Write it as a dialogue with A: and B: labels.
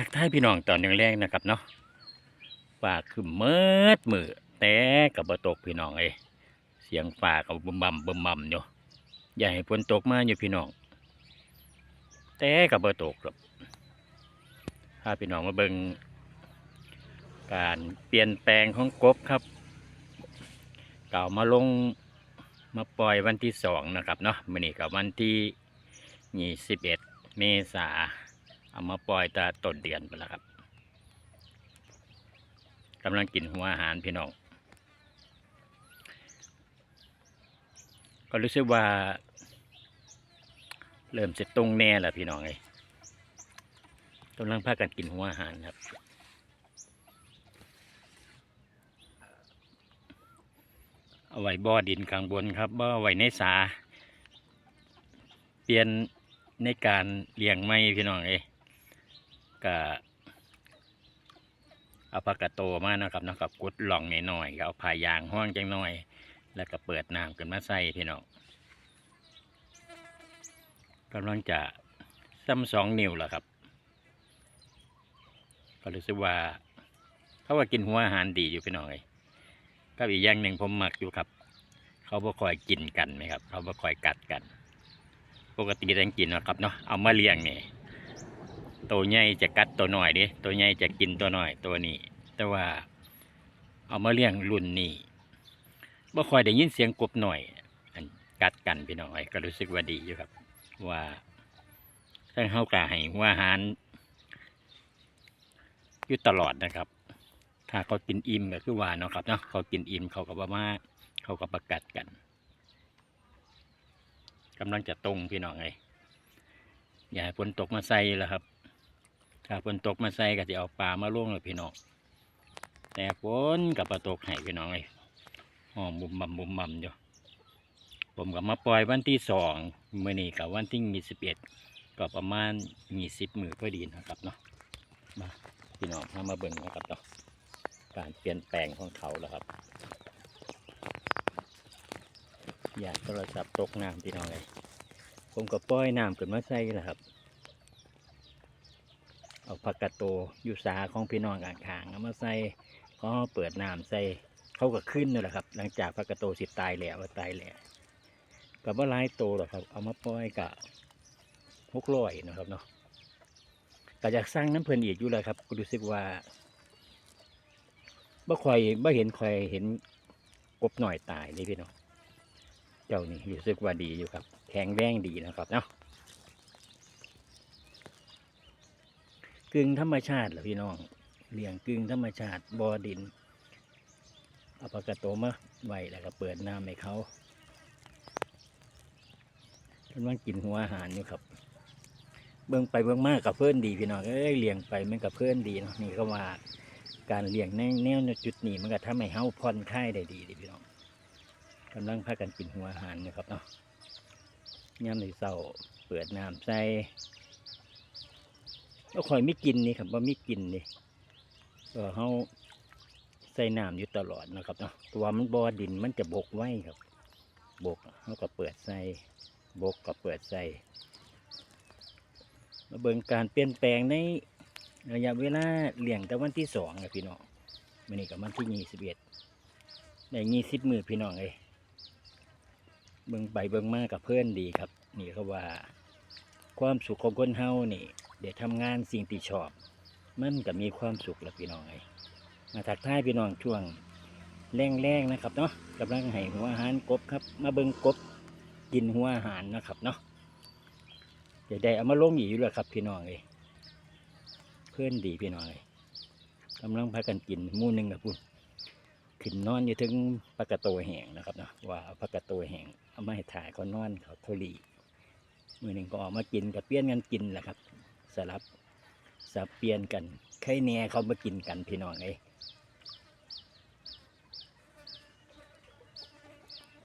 A: ทักทายพี่น้องตอนแรกๆนะครับเนาะฟ้าคือเมิดมือแต่กับบตกพี่น้องเอ้ยเสียงฟ้ากับบึมบัมบึมบัมอยู่อย่าให้ฝนตกมาอยู่พี่น้อง แต่กับบตกครับพาพี่น้องมาเบิ่งการเปลี่ยนแปลงของกบครับเก่ามาลงมาปล่อยวันที่สองนะครับเนาะมื้อนี้กับวันที่ยี่สิบเอ็ดเมษา เอามาปล่อยตาต้นเดือนไปแล้วครับกำลังกินหัวอาหารพี่น้องก็รู้สึกว่า เริ่มจะตรงแน่แล้วพี่น้องเลยกำลังพากันกินหัวอาหารครับเอาไว้บ่อดินกลางบนครับบ่อไว้ในสา เปลี่ยนในการเลี้ยงไม่พี่น้องเอ้ ก็เอาปากกาโตมานะครับนาะกับกุดหล่องหน่อยๆก็เอาผ้ายางห้องจังหน่อย แล้วก็เปิดน้ำขึ้นมาใส่พี่น้องกำลังจะซ้ำสองนิ้วแล้วครับ ก็รู้สึกว่า เขาว่ากินหัวอาหารดีอยู่พี่น้องเอ้ยก็อีกอย่างหนึ่งผมหมักอยู่ครับ เขาบ่คอยกินกันไหมครับ เขาบ่คอยกัดกัน ปกติแรงกินนะครับเนาะเอามาเลี้ยงเนี่ ตัวใหญ่จะกัดตัวหน้อยดิตัวใหญ่จะกินตัวหน้อยตัวนี้ แต่ว่าเอามาเลี้ยงรุ่นนี้บ่ค่อยได้ยินเสียงกบหน่อยกัดกันพี่น้องไอ้ก็รู้สึกว่าดีอยู่ครับ ว่าทั้งเฮากาให้วอาหารอยู่ตลอดนะครับ ถ้าเขากินอิ่มก็คือว่าเนาะครับเนาะเขากินอิ่มเขาก็บ่มาเขาก็ประกัดกันกำลังจะตรงพี่น้องไงอย่าให้ฝนตกมาใส่แล้วครับ ถ้าฝนตกมาใส่ก็จะเอาปลามาล่วงเลยพี่น้องแต่ฝนกับปลาตกให้พี่น้องไงหอมบุมบัมบุมบัมอยู่ผมกับมาปล่อยวันที่สองมื่อนี้กับวันที่มีสิบเอ็ดก็ประมาณมีสิบมือพอดีนะครับเนาะมาพี่น้องมามาเบิ่งนะครับเนาะการเปลี่ยนแปลงของเขาแล้วครับ อย่าโทรศัพท์ตกน้ำพี่น้องเลยผมก็ปล่อยน้ำขึ้นมาใส่แหละครับ เอาผักกาโตอยู่สาของพี่น้องอ่างขางเอามาใส่ก็เปิดน้ำใส่เขาก็ขึ้นนี่แหละครับ หลังจากผักกาดโตสิตายแล้วว่าตายแล้วกับว่าลายโตหรอกครับ เอามาปล่อยกะหกร้อยนะครับเนาะก็อยากสร้างน้ำเพลินอีกอยู่เลยครับก็รู้สึกว่าบ่ค่อยบ่เห็นค่อยเห็นกบหน่อยตายนี่พี่น้องเจ้านี่รู้สึกว่าดีอยู่ครับ แข็งแรงดีนะครับเนาะ กึ่งธรรมชาติเหรอพี่น้องเลี้ยงกึ่งธรรมชาติบอดินเอาปากกาโตมาไว้แล้วก็เปิดน้ำให้เขากำลังกินหัวอาหารอยู่ครับ เบื้องไปเบื้องมากกับเพื่อนดีพี่น้องเอ้ยเลี้ยงไปมันกับเพื่อนดีเนาะนี่ก็ว่าการเลี้ยงในแนวจุดนี้มันก็ทำให้เฮาผ่อนคลายได้ดีเดิพี่น้องกำลังพากันกินหัวอาหารนะครับเนาะย่ำในเศร้าเปิดน้ำใส่ ก็คอยไม่กินนี่ครับว่าไม่กินนี่ก็เขาใส่น้ำอยู่ตลอดนะครับเนาะตัวมันบอดินมันจะบกไว้ครับ บกเขาก็เปิดใส่บกก็เปิดใส่มาเบิ่งการเปลี่ยนแปลงในระยะเวลาเลี้ยงแต่วันที่สองนะพี่น้องมันนี่กับวันที่ยี่สิบเอ็ดได้ยี่สิบมือพี่น้องเลยเบิ่งไปเบิ่งมากับเพื่อนดีครับ นี่เขาว่า ความสุขของคนเฮานี่ เดี๋ยวทำงานสิ่งที่ชอบ มันก็มีความสุขแล้วพี่น้องไงมาทักท้ายพี่น้องช่วงแรงๆนะครับเนาะกำลังให้หัวอาหารกบครับ มาเบิ่งกบกินหัวอาหารนะครับเนาะเดี๋ยวได้เอามาลงอีอยู่แล้วครับ พี่น้องเลยเพื่อนดีพี่น้องเลยกำลังพากันกินมู่หนึ่งกับพุ่นขึ้นนอนอยู่ถึงปากกาโตแห้งนะครับเนาะว่าปากกาโตแห้งเอามาให้ถ่ายเขานอนเขาทาลีมือหนึ่งก็ออกมากินกับเปลี่ยนกันกินแหละครับ สลับสับเปลี่ยนกันใครแหน่เขามากินกันพี่น้องเอ้